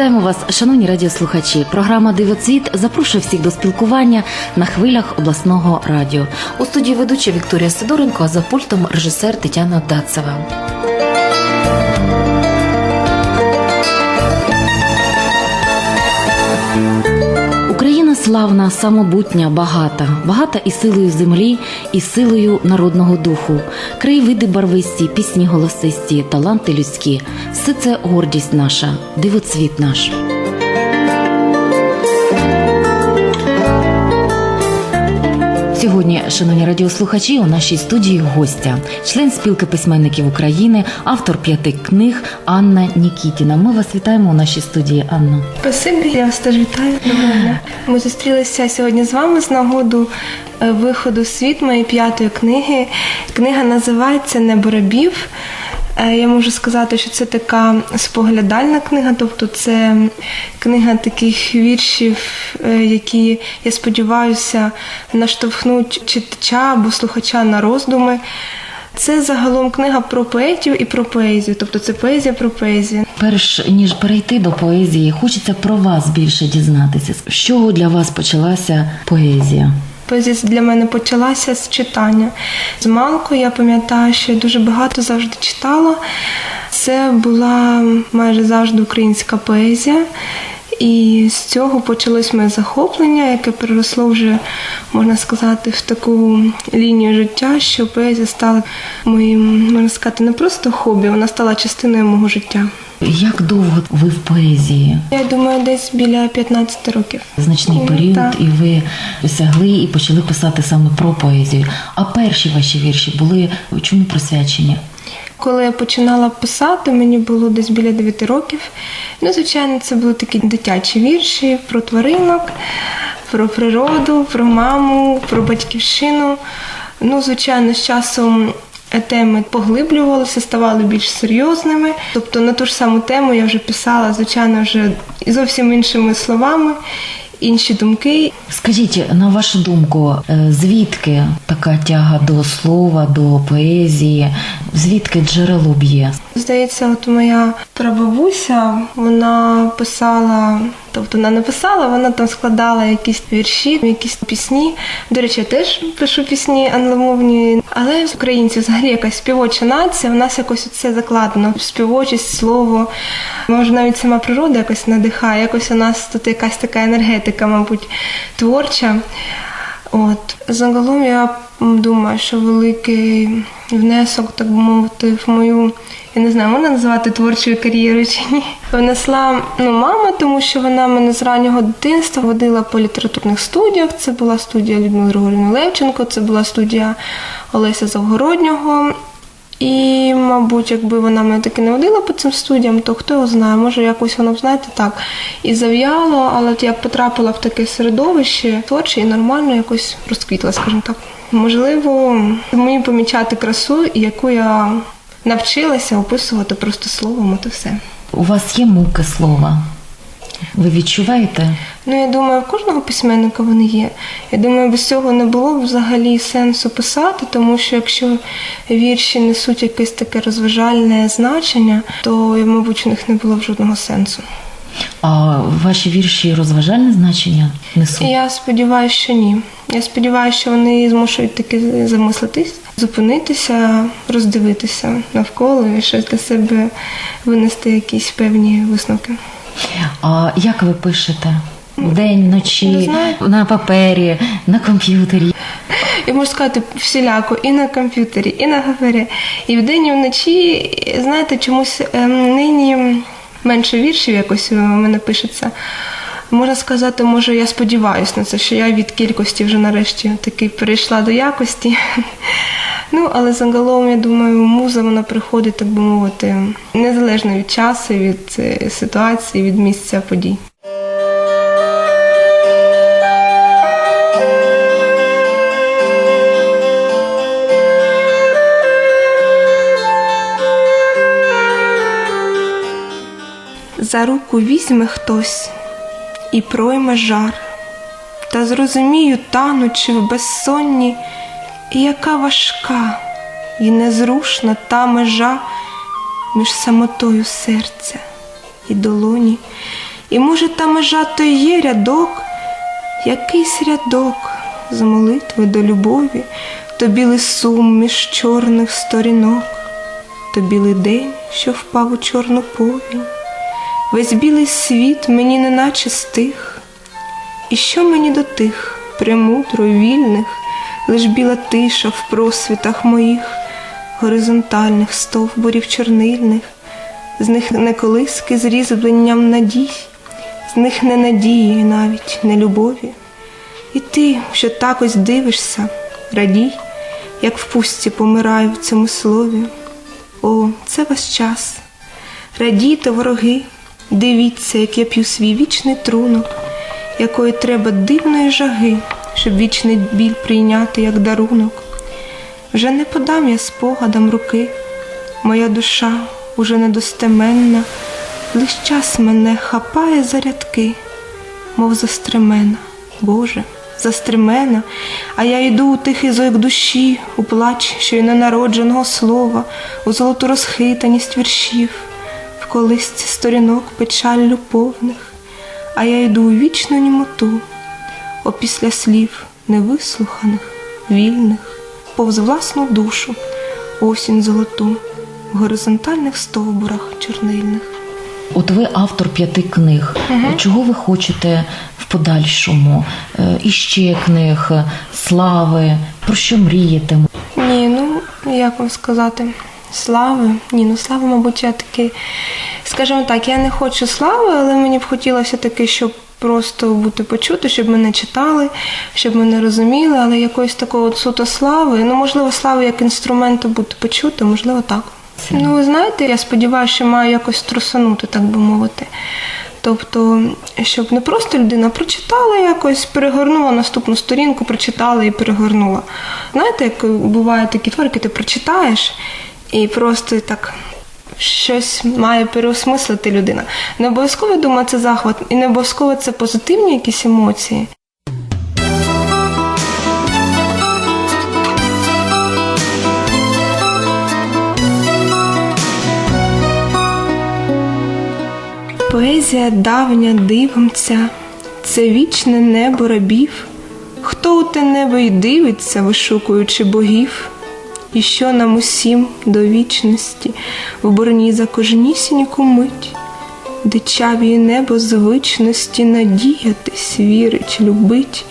Вітаємо вас, шановні радіослухачі. Програма Дивоцвіт запрошує всіх до спілкування на хвилях обласного радіо. У студії ведуча Вікторія Сидоренко, а за пультом режисер Тетяна Дацева. Україна славна, самобутня, багата, багата і силою землі, і силою народного духу. Краєвиди барвисті, пісні голосисті, таланти людські. Все це гордість наша, дивоцвіт наш. Сьогодні, шановні радіослухачі, у нашій студії гостя, член спілки письменників України, автор п'яти книг Анна Нікітіна. Ми вас вітаємо у нашій студії, Анна. Спасибі, я вас теж вітаю. Ми зустрілися сьогодні з вами з нагоду е, виходу світ моєї п'ятої книги. Книга називається Неборобів. Е, Я можу сказати, що це така споглядальна книга, тобто це книга таких віршів, е, які, я сподіваюся, наштовхнуть читача або слухача на роздуми. Це загалом книга про поетів і про поезію, тобто це поезія про поезію. Перш ніж перейти до поезії, хочеться про вас більше дізнатися. З чого для вас почалася поезія? Поезія для мене почалася з читання. З малку я пам'ятаю, що я дуже багато завжди читала. Це була майже завжди українська поезія. І з цього почалось моє захоплення, яке переросло вже, можна сказати, в таку лінію життя, що поезія стала моїм, можна сказати, не просто хобі, вона стала частиною мого життя. Як довго ви в поезії? Я думаю, десь біля 15 років. Значний період, так. і ви досягли і почали писати саме про поезію. А перші ваші вірші були чому присвячені? Коли я починала писати, мені було десь біля 9 років. Ну, звичайно, це були такі дитячі вірші про тваринок, про природу, про маму, про батьківщину. Ну, звичайно, з часом теми поглиблювалися, ставали більш серйозними. Тобто на ту ж саму тему я вже писала, звичайно, вже зовсім іншими словами, інші думки. Скажіть, на вашу думку, е, звідки така тяга до слова, до поезії? Звідки джерело б'є? Здається, от моя прабабуся, вона писала, тобто вона не писала, вона там складала якісь вірші, якісь пісні. До речі, я теж пишу пісні англомовні, але українці взагалі якась співоча нація. У нас якось це закладено. Співочість, слово. Може, навіть сама природа якось надихає. Якось у нас тут якась така енергетика, мабуть, творча. От загалом я думаю, що великий внесок, так би мовити, в мою, я не знаю, можна називати творчою кар'єрою чи ні. Внесла ну, мама, тому що вона мене з раннього дитинства водила по літературних студіях. Це була студія Людмили Григорівни Левченко, це була студія Олеся Завгороднього. І, мабуть, якби вона мене таки не водила по цим студіям, то хто його знає, може якось воно, знаєте, так і зав'яло, але я потрапила в таке середовище творче і нормально якось розквітла, скажімо так. Можливо, вмію помічати красу, яку я навчилася описувати просто словом, от і все. У вас є муки слова? Ви відчуваєте? Ну, я думаю, в кожного письменника вони є. Я думаю, без цього не було б взагалі сенсу писати, тому що якщо вірші несуть якесь таке розважальне значення, то, мабуть, у них не було б жодного сенсу. А ваші вірші розважальне значення несуть? Я сподіваюся, що ні. Я сподіваюся, що вони змушують таки замислитись, зупинитися, роздивитися навколо і щось для себе винести якісь певні висновки. А як ви пишете? День, вночі, на папері, на комп'ютері. Я можу сказати всіляко і на комп'ютері, і на папері, і вдень, і вночі. Знаєте, чомусь ем, нині менше віршів якось у мене пишеться. Можна сказати, може, я сподіваюся на це, що я від кількості вже нарешті таки перейшла до якості. Ну, але загалом, я думаю, муза вона приходить, так би мовити, незалежно від часу, від е, ситуації, від місця подій. За руку візьме хтось і пройме жар, та зрозумію, танучи в безсонні, і яка важка і незрушна та межа між самотою серця і долоні, І може та межа то є рядок, якийсь рядок з молитви до любові, то білий сум між чорних сторінок, то білий день, що впав у чорну повінь. Весь білий світ мені неначе стих, і що мені до тих премудро вільних, лиш біла тиша в просвітах моїх, горизонтальних стовбурів чорнильних, з них не колиски з різьбленням надій, з них не надії, навіть не любові. І ти, що так ось дивишся, радій, як в пустці помираю в цьому слові. О, це ваш час. Радійте, вороги, дивіться, як я п'ю свій вічний трунок, якої треба дивної жаги, щоб вічний біль прийняти як дарунок. Вже не подам я спогадам руки, моя душа уже недостеменна, лиш час мене хапає за рядки, мов застремена, Боже, застремена, а я йду у тихий зойк душі, у плач, що й ненародженого слова, у золоту розхитаність віршів, в колисці сторінок печаллю повних, а я йду у вічну німоту, опісля слів невислуханих, вільних, повз власну душу, осінь золоту, в горизонтальних стовбурах чорнильних. От ви автор п'яти книг. Чого ви хочете в подальшому? Е, Іще книг, е, слави, про що мрієте? Ні, ну як вам сказати, слави. Ні, ну слави, мабуть, я таки, скажімо так, я не хочу слави, але мені б хотілося таки, щоб просто бути почути, щоб мене читали, щоб мене розуміли, але якоїсь такої от суто слави, ну можливо, слави як інструменту бути почути, можливо, так. Ну, ви знаєте, я сподіваюся, що маю якось трусанути, так би мовити. Тобто, щоб не просто людина прочитала якось, перегорнула наступну сторінку, прочитала і перегорнула. Знаєте, як бувають такі творки, ти прочитаєш і просто так щось має переосмислити людина. Не обов'язково я думаю, це захват, і не обов'язково це позитивні якісь емоції. Поезія давня дивимця, це вічне небо рабів. Хто у те небо й дивиться, вишукуючи богів, і що нам усім до вічності в борні за кожнісіньку мить, дичаві небо звичності надіятись, вірить, любить.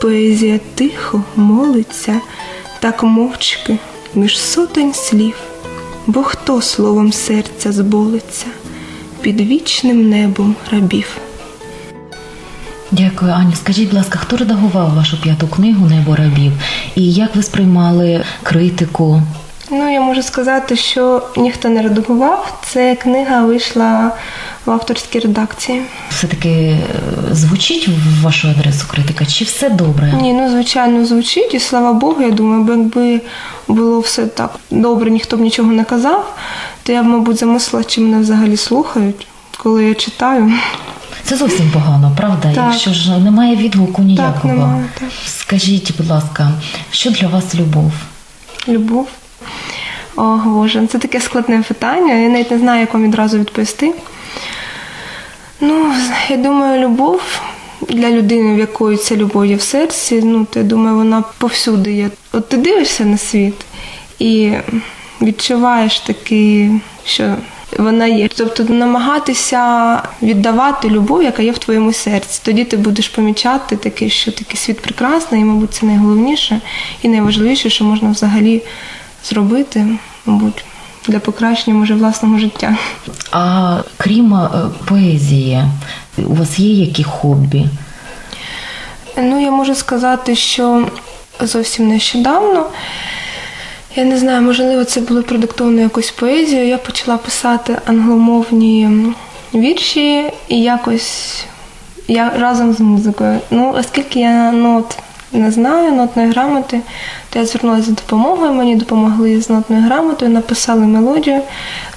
Поезія тихо молиться, так мовчки між сотень слів, бо хто словом серця зболиться під вічним небом рабів. Дякую, Аню. Скажіть, будь ласка, хто редагував вашу п'яту книгу Небо рабів? І як ви сприймали критику? Ну, я можу сказати, що ніхто не редагував. Це книга вийшла в авторській редакції. Все-таки е, звучить в вашу адресу критика? Чи все добре? Ні, ну звичайно звучить, і слава Богу, я думаю, бо якби було все так добре, ніхто б нічого не казав, то я б, мабуть, замислила, чи мене взагалі слухають, коли я читаю. Це зовсім погано, правда? Так. Якщо ж немає відгуку ніякого. немає, так. Скажіть, будь ласка, що для вас любов? Любов. О, Боже, це таке складне питання. Я навіть не знаю, як вам відразу відповісти. Ну, я думаю, любов для людини, в якої ця любов є в серці, ну, то я думаю, вона повсюди є. От ти дивишся на світ і відчуваєш таки, що вона є. Тобто намагатися віддавати любов, яка є в твоєму серці. Тоді ти будеш помічати таке, що такий світ прекрасний, і, мабуть, це найголовніше і найважливіше, що можна взагалі зробити, мабуть, для покращення може власного життя. А крім е, поезії, у вас є які хобі? Ну, я можу сказати, що зовсім нещодавно, я не знаю, можливо, це було продиктовано якоюсь поезією. Я почала писати англомовні вірші і якось я разом з музикою. Ну, оскільки я нот не знаю, нотної грамоти, то я звернулася за допомогою, мені допомогли з нотною грамотою, написали мелодію,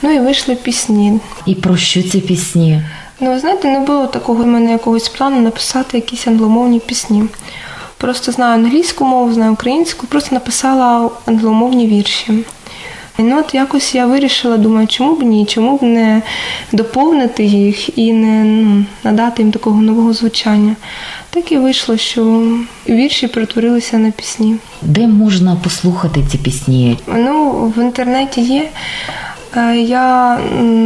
ну і вийшли пісні. І про що ці пісні? Ну, ви знаєте, не було такого в мене якогось плану написати якісь англомовні пісні. Просто знаю англійську мову, знаю українську, просто написала англомовні вірші. Ну от якось я вирішила, думаю, чому б ні, чому б не доповнити їх і не ну, надати їм такого нового звучання. Так і вийшло, що вірші перетворилися на пісні. Де можна послухати ці пісні? Ну, в інтернеті є. Е, Я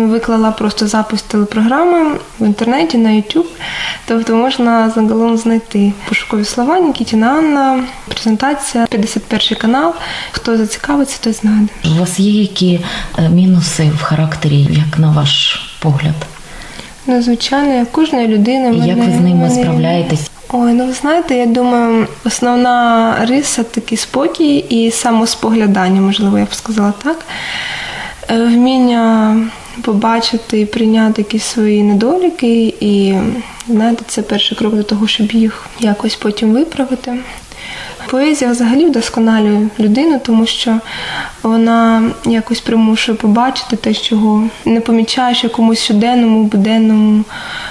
виклала просто запис телепрограми в інтернеті на YouTube. Тобто можна загалом знайти пошукові слова Нікітіна Анна, презентація, 51 канал. Хто зацікавиться, той знайде. У вас є які е, мінуси в характері, як на ваш погляд? Ну, звичайно, як кожної людини. І як ви з ними мене- справляєтесь? Ой, ну ви знаєте, я думаю, основна риса такий спокій і самоспоглядання, можливо, я б сказала так. Е, Вміння побачити і прийняти якісь свої недоліки, і знаєте, це перший крок до того, щоб їх якось потім виправити. Поезія взагалі вдосконалює людину, тому що вона якось примушує побачити те, чого не помічаєш якомусь щоденному, буденному,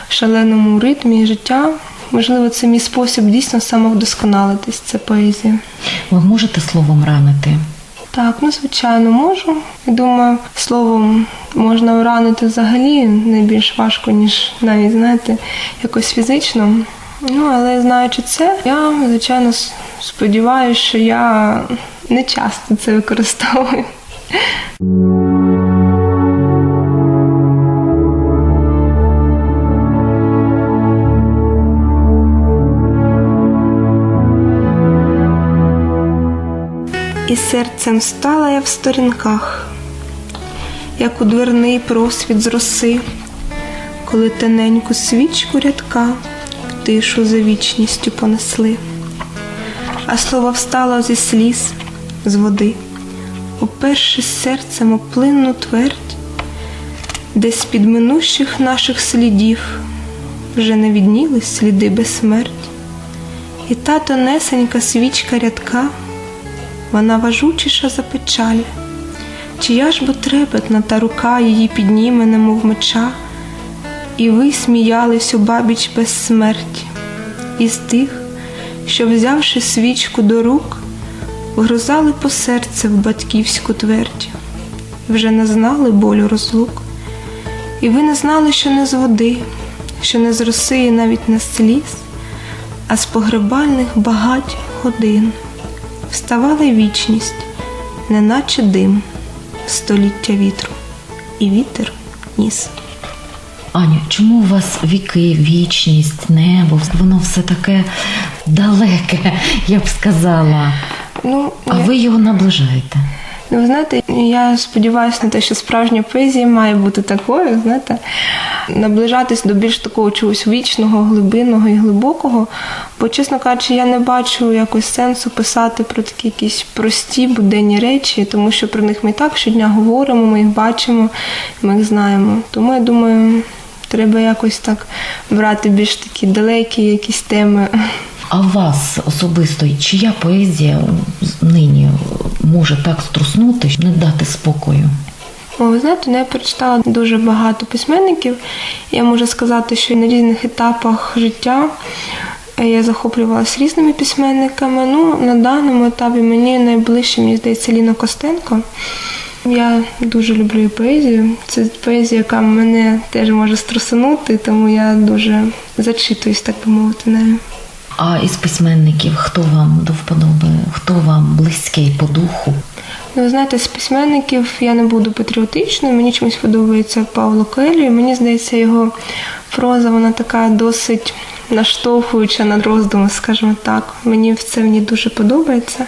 шаленому ритмі життя. Можливо, це мій спосіб дійсно самовдосконалитись, це поезія. Ви можете словом ранити? Так, ну звичайно, можу. Думаю, словом можна уранити взагалі не більш важко, ніж навіть, знаєте, якось фізично. Ну, але знаючи це, я, звичайно, сподіваюся, що я не часто це використовую. І серцем стала я в сторінках, як у дверний просвіт з роси, коли тоненьку свічку рядка в тишу за вічністю понесли, а слово встало зі сліз, з води, уперши серцем у плинну твердь, де з під минущих наших слідів вже не віднілись сліди безсмерть, і та тонесенька свічка рядка вона важучіша за печаль. Чия ж бо трепетна та рука її підніме, немов меча, і ви сміялись у бабіч безсмерті, із тих, що, взявши свічку до рук, вгрузали по серце в батьківську твердь, вже не знали болю розлук, і ви не знали, що не з води, що не з роси навіть не сліз, а з погребальних багать годин вставала вічність, неначе дим, століття вітру, і вітер ніс. Аню, чому у вас віки, вічність, небо? Воно все таке далеке, я б сказала. Ну, А я- ви його наближаєте. Ну, ви знаєте, я сподіваюся на те, що справжня поезія має бути такою, знаєте, наближатись до більш такого чогось вічного, глибинного і глибокого. Бо, чесно кажучи, я не бачу якось сенсу писати про такі якісь прості буденні речі, тому що про них ми так щодня говоримо, ми їх бачимо, ми їх знаємо. Тому я думаю, треба якось так брати більш такі далекі якісь теми. А вас особисто, чия поезія нині може так струснути, не дати спокою? О, ви знаєте, ну, я прочитала дуже багато письменників. Я можу сказати, що на різних етапах життя я захоплювалася різними письменниками. Ну, на даному етапі мені найближче, мені здається, Ліна Костенко. Я дуже люблю її поезію. Це поезія, яка мене теж може струсунути, тому я дуже зачитуюсь, так би мовити, нею. А із письменників хто вам до вподоби, хто вам близький по духу? Ну, знаєте, з письменників я не буду патріотичною. Мені чомусь подобається Павло Коелho. і Мені здається, його проза вона така досить наштовхуюча на роздуми, скажімо так. Мені це мені дуже подобається,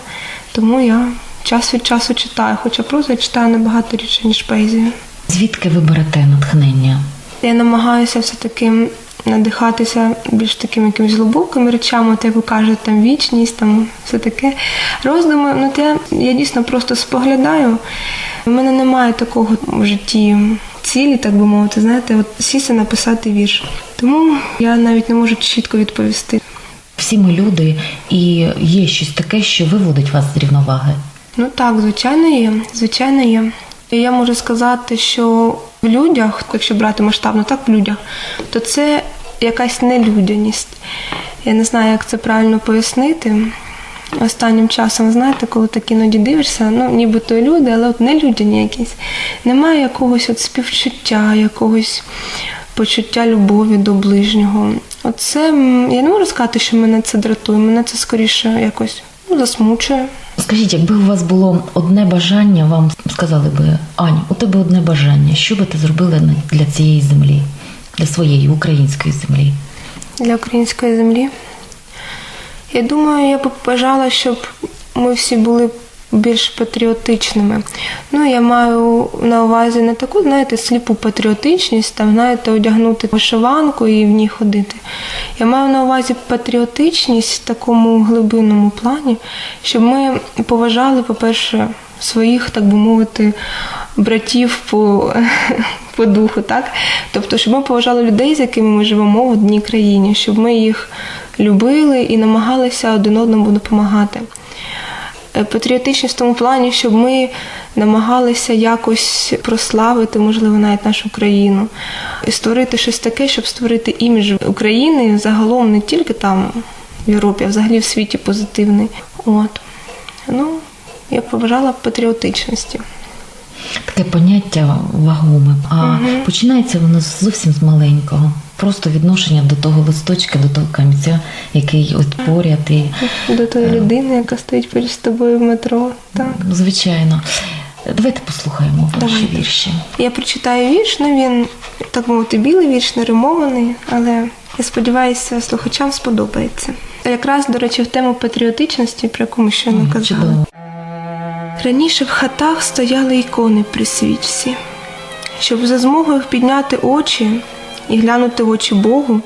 тому я час від часу читаю, хоча прозу я читаю набагато рідше, ніж поезію. Звідки ви берете натхнення? Я намагаюся все-таки надихатися більш такими якимись глибокими речами, от як ви кажете, там вічність, там все таке. Роздуми, ну те я дійсно просто споглядаю. У мене немає такого в житті цілі, так би мовити, знаєте, от сісти написати вірш. Тому я навіть не можу чітко відповісти. Всі ми люди, і є щось таке, що виводить вас з рівноваги. Ну так, звичайно, є. Звичайно, є. Я можу сказати, що в людях, якщо брати масштабно, так в людях, то це якась нелюдяність. Я не знаю, як це правильно пояснити. останнім часом, знаєте, коли так іноді дивишся, ну нібито люди, але от не людяні якісь. Немає якогось от співчуття, якогось почуття любові до ближнього. Оце я не можу сказати, що мене це дратує, мене це скоріше якось ну, засмучує. Скажіть, якби у вас було одне бажання, вам сказали би, Ань, у тебе одне бажання, що би ти зробила для цієї землі, для своєї української землі? для української землі. Я думаю, я б бажала, щоб ми всі були більш патріотичними. Ну, я маю на увазі не таку, знаєте, сліпу патріотичність, там, знаєте, одягнути вишиванку і в ній ходити. Я маю на увазі патріотичність в такому глибинному плані, щоб ми поважали, по-перше, своїх, так би мовити, братів по, по духу, так? Тобто, щоб ми поважали людей, з якими ми живемо в одній країні, щоб ми їх любили і намагалися один одному допомагати. Е, Патріотичність в тому плані, щоб ми намагалися якось прославити, можливо, навіть нашу країну, і створити щось таке, щоб створити імідж України загалом не тільки там в Європі, а взагалі в світі позитивний. От. Ну, я б побажала патріотичності. Таке поняття вагоме. А починається воно зовсім з маленького. Просто відношення до того листочка, до того камінця, який от поряд і До тої людини, яка стоїть перед тобою в метро. Так. звичайно. Давайте послухаємо ваші вірші. Я прочитаю вірш, ну він, так мовити, білий вірш, не римований, але я сподіваюся, слухачам сподобається. Якраз, до речі, в тему патріотичності, про яку ми щойно М, казали. Раніше в хатах стояли ікони при свічці, щоб за змогою підняти очі і глянути в очі Богу,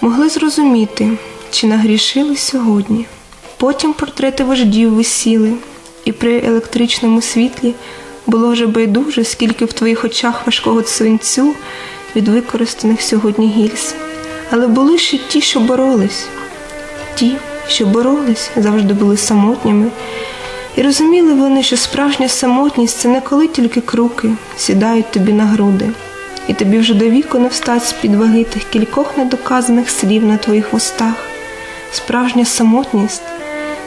могли зрозуміти, чи нагрішили сьогодні. Потім портрети вождів висіли, і при електричному світлі було вже байдуже, скільки в твоїх очах важкого свинцю від використаних сьогодні гільз. Але були ще ті, що боролись, ті, що боролись, завжди були самотніми. І розуміли вони, що справжня самотність це не коли тільки круки сідають тобі на груди, і тобі вже до віку не встать з-під ваги тих кількох недоказаних слів на твоїх вустах. Справжня самотність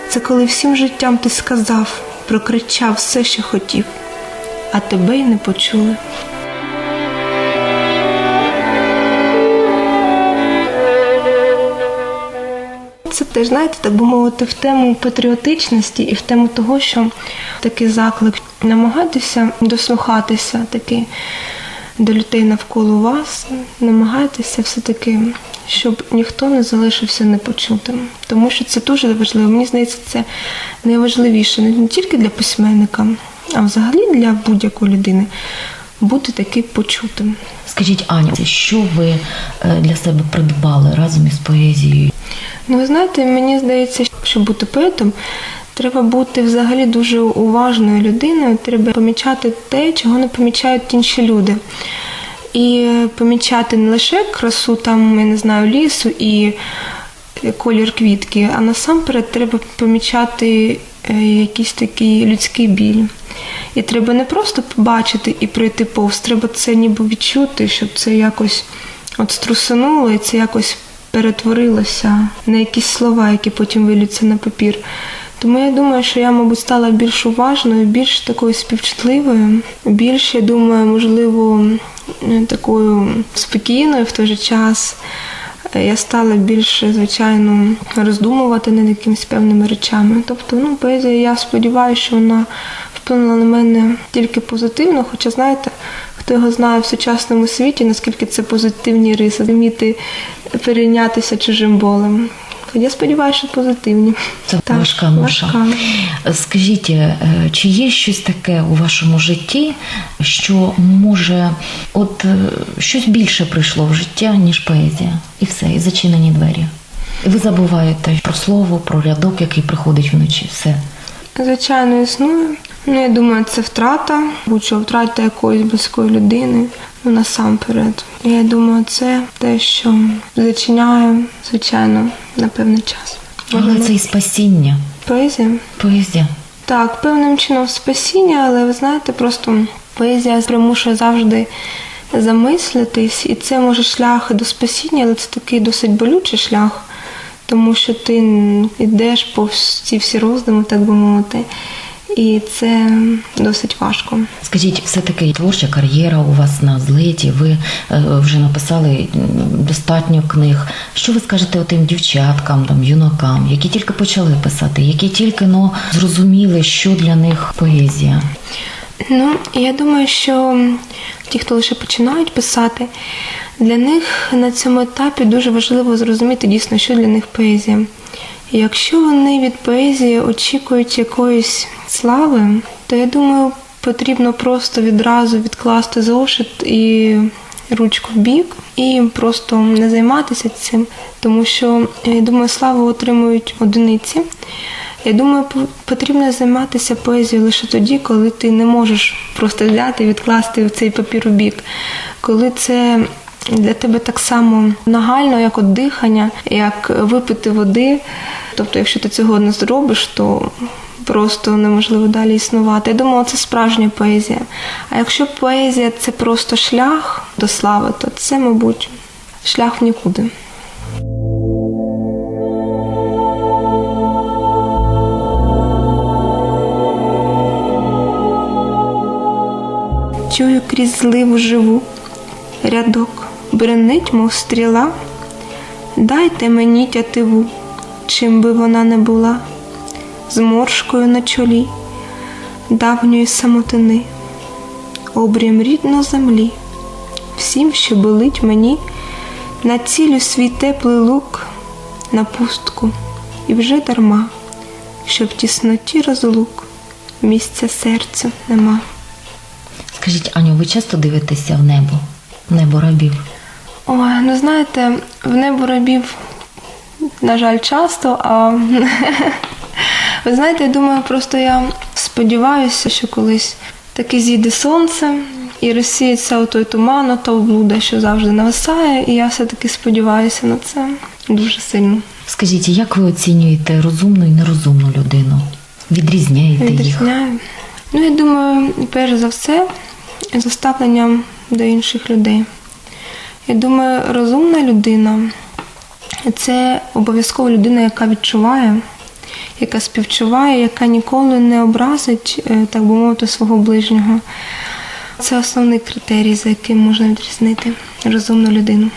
це коли всім життям ти сказав, прокричав все, що хотів, а тебе й не почули. Теж, знаєте, так би мовити, в тему патріотичності і в тему того, що такий заклик намагайтеся дослухатися таки до людей навколо вас, намагайтеся все-таки, щоб ніхто не залишився непочутим. Тому що це дуже важливо. Мені здається, це найважливіше не тільки для письменника, а взагалі для будь-якої людини бути таки почутим. Скажіть, Аня, що ви е, для себе придбали разом із поезією? Ну, ви знаєте, мені здається, щоб бути поетом, треба бути взагалі дуже уважною людиною. Треба помічати те, чого не помічають інші люди. І помічати не лише красу там, я не знаю, лісу і колір квітки, а насамперед треба помічати е, якийсь такий людський біль. І треба не просто побачити і пройти повз, треба це ніби відчути, щоб це якось от струсануло і це якось перетворилося на якісь слова, які потім вилються на папір. Тому я думаю, що я, мабуть, стала більш уважною, більш такою співчутливою, більш, я думаю, можливо, такою спокійною в той же час. Я стала більше, звичайно, роздумувати над якимись певними речами. Тобто, ну, поезія, я сподіваюся, що вона вплинула на мене тільки позитивно, хоча, знаєте, хто його знає в сучасному світі, наскільки це позитивні риси, вміти перейнятися чужим болем. Я сподіваюся, що позитивні. Це Так, важка важка. Скажіть, е, чи є щось таке у вашому житті, що може, от е, щось більше прийшло в життя, ніж поезія, і все, і зачинені двері. І ви забуваєте про слово, про рядок, який приходить вночі. Все. Звичайно, існує. Ну, я думаю, це втрата, будь-що втрата якоїсь близької людини, ну насамперед. Я думаю, це те, що зачиняє, звичайно, на певний час. Але це і спасіння. Поезія. Поезія. Так, певним чином спасіння, але ви знаєте, просто поезія примушує завжди замислитись, і це може шлях до спасіння, але це такий досить болючий шлях. тому що ти йдеш по ці всі роздуми, так би мовити, і це досить важко. Скажіть, все-таки творча кар'єра у вас на злеті, ви е, вже написали достатньо книг. Що ви скажете тим дівчаткам, там, юнакам, які тільки почали писати, які тільки ну, зрозуміли, що для них поезія? Ну, я думаю, що ті, хто лише починають писати, для них на цьому етапі дуже важливо зрозуміти дійсно, що для них поезія. Якщо вони від поезії очікують якоїсь слави, то я думаю, потрібно просто відразу відкласти зошит і ручку в бік і просто не займатися цим, тому що я думаю, славу отримують одиниці. Я думаю, потрібно займатися поезією лише тоді, коли ти не можеш просто взяти і відкласти в цей папір у бік. Коли це для тебе так само нагально, як от дихання, як випити води. Тобто, якщо ти цього не зробиш, то просто неможливо далі існувати. Я думала, це справжня поезія. А якщо поезія це просто шлях до слави, то це, мабуть, шлях в нікуди. Чую крізь зливу живу, рядок бренить, мов стріла. Дайте мені тятиву, чим би вона не була, з моршкою на чолі, давньої самотини, обрієм рідно землі, всім, що болить мені, націлю свій теплий лук на пустку, і вже дарма, що в тісноті розлук місця серцю нема. Скажіть, Аню, ви часто дивитеся в небо, в небо рабів? Ой, ну знаєте, в небо рабів, на жаль, часто, а ви знаєте, я думаю, просто я сподіваюся, що колись таки зійде сонце і розсіється отой туман, ото облуда, що завжди нависає, і я все-таки сподіваюся на це дуже сильно. Скажіть, як ви оцінюєте розумну і нерозумну людину? Відрізняєте їх? Відрізняю. Ну, я думаю, перш за все, за ставленням до інших людей. Я думаю, розумна людина це обов'язково людина, яка відчуває, яка співчуває, яка ніколи не образить, е, так би мовити, свого ближнього. Це основний критерій, за яким можна відрізнити розумну людину.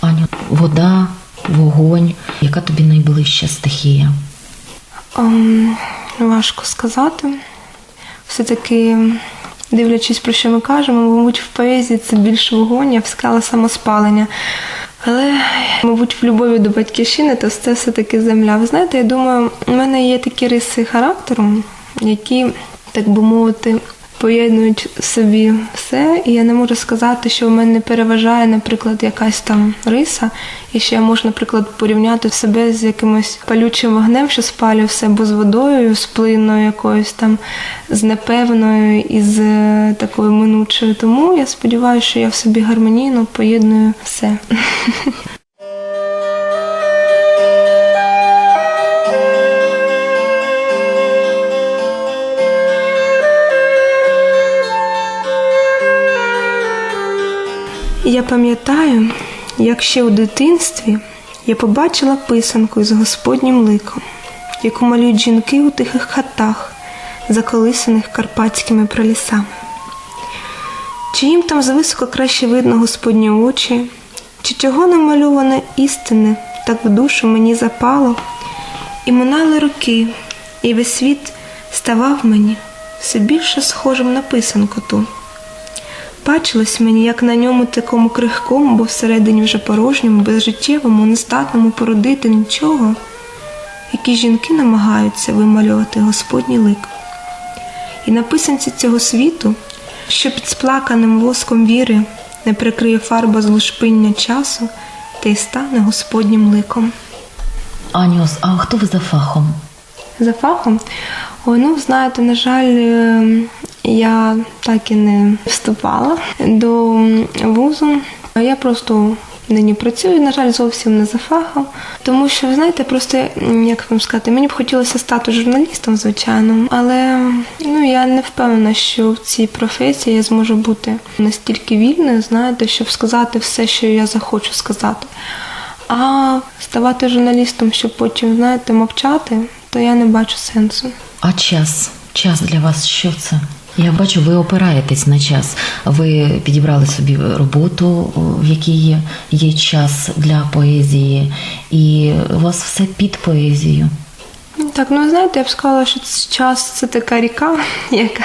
Аню, вода, вогонь, яка тобі найближча стихія? Ем, важко сказати. Все-таки, дивлячись, про що ми кажемо, мабуть, в поезії це більше вогонь, а в скала самоспалення. Але, мабуть, в любові до батьківщини, то це все-таки земля. Ви знаєте, я думаю, у мене є такі риси характеру, які, так би мовити, поєднують в собі все, і я не можу сказати, що в мене не переважає, наприклад, якась там риса, і що я можу, наприклад, порівняти себе з якимось палючим вогнем, що спалює все, або з водою, з плинною якоюсь там, з непевною і з е, такою минучою. Тому я сподіваюся, що я в собі гармонійно поєдную все. Я пам'ятаю, як ще у дитинстві я побачила писанку із Господнім ликом, яку малюють жінки у тихих хатах, заколисаних карпатськими пролісами. Чи їм там зависоко краще видно Господні очі, чи чого намальоване істини так в душу мені запало, і минали роки, і весь світ ставав мені все більше схожим на писанку ту. Бачилось мені, як на ньому такому крихкому, бо всередині вже порожньому, безжиттєвому, нездатному породити нічого, які жінки намагаються вималювати Господній лик. І на писанці цього світу, що під сплаканим воском віри не прикриє фарба злушпиння часу, та й стане Господнім ликом. Аню, а хто ви за фахом? За фахом, ой, ну знаєте, на жаль, е, я так і не вступала до вузу. Я просто нині працюю, на жаль, зовсім не за фахом. Тому що, ви знаєте, просто як вам сказати, мені б хотілося стати журналістом, звичайно, але ну я не впевнена, що в цій професії я зможу бути настільки вільною, знаєте, щоб сказати все, що я захочу сказати. А ставати журналістом, щоб потім, знаєте, мовчати, то я не бачу сенсу. А час? Час для вас що це? Я бачу, ви опираєтесь на час. Ви підібрали собі роботу, в якій є, час для поезії, і у вас все під поезію. Так, ну знаєте, я б сказала, що час це така ріка, яка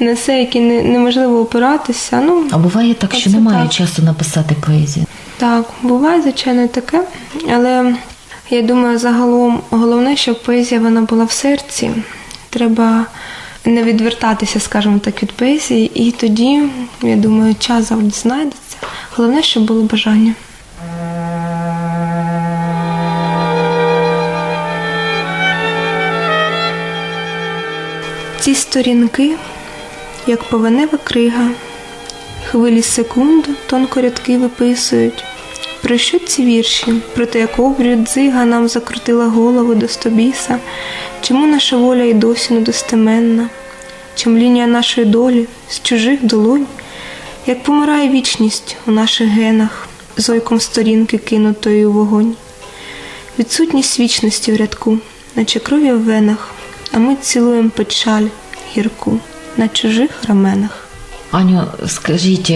несе, якій не, неможливо опиратися. Ну, А буває так, що немає так. часу написати поезію. Так, буває, звичайно, таке. Але я думаю, загалом головне, щоб поезія вона була в серці. Треба не відвертатися, скажімо так, від поезії, і тоді, я думаю, час завжди знайдеться. Головне, щоб було бажання. Ці сторінки, як повенева крига, хвилі секунду тонко рядки виписують. Про що ці вірші? Про те, як обрію дзига нам закрутила голову до стобіса, чому наша воля й досі недостеменна, чим лінія нашої долі з чужих долонь, як помирає вічність у наших генах, зойком сторінки кинутої у вогонь. Відсутність вічності в рядку, наче крові в венах, а ми цілуємо печаль гірку на чужих раменах. Аню, скажіть,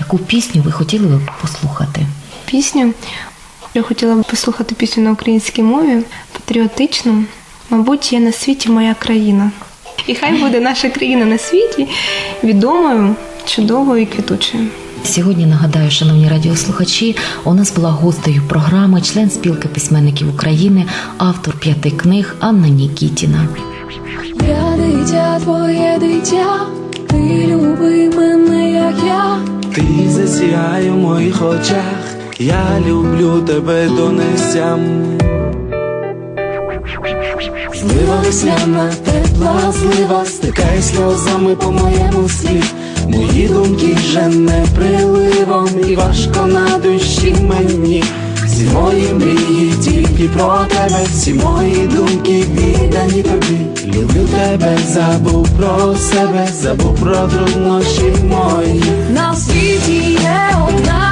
яку пісню ви хотіли б послухати? Пісню. Я хотіла б послухати пісню на українській мові, патріотичну. Мабуть, є на світі моя країна. І хай буде наша країна на світі відомою, чудовою і квітучою. Сьогодні нагадаю, шановні радіослухачі, у нас була гостею програми, член спілки письменників України, автор п'яти книг Анна Нікітіна. Я дитя, твоє дитя, ти люби мене, як я. Ти засіяє в моїх очах, я люблю тебе донестям. Злива весняна, тепла злива, стикає сльозами по моєму слід. Мої думки вже не приливом, і важко на душі мені. Всі мої мрії тільки про тебе, всі мої думки віддані тобі. Люблю тебе, забув про себе, забув про труднощі мої. На світі є одна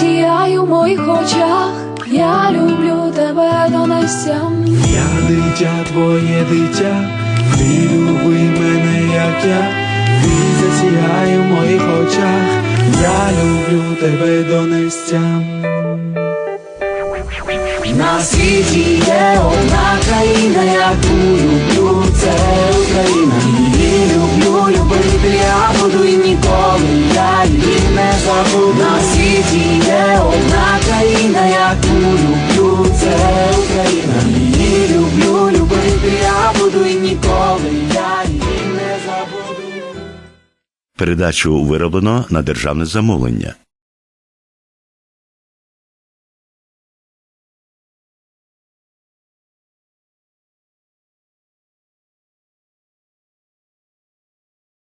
Ти в моїх очах, я люблю тебе до настям. Я дитя, твоє дитя, ти люби мене, як я, ти засіяй у моїх очах, я люблю тебе донестям. На світі є одна країна, яку люблю, це Україна. Її люблю, любити я буду і ніколи я її не забуду. На світі є одна країна, яку люблю, це Україна. Її люблю, любити я буду і ніколи я її не забуду. Передачу вироблено на державне замовлення.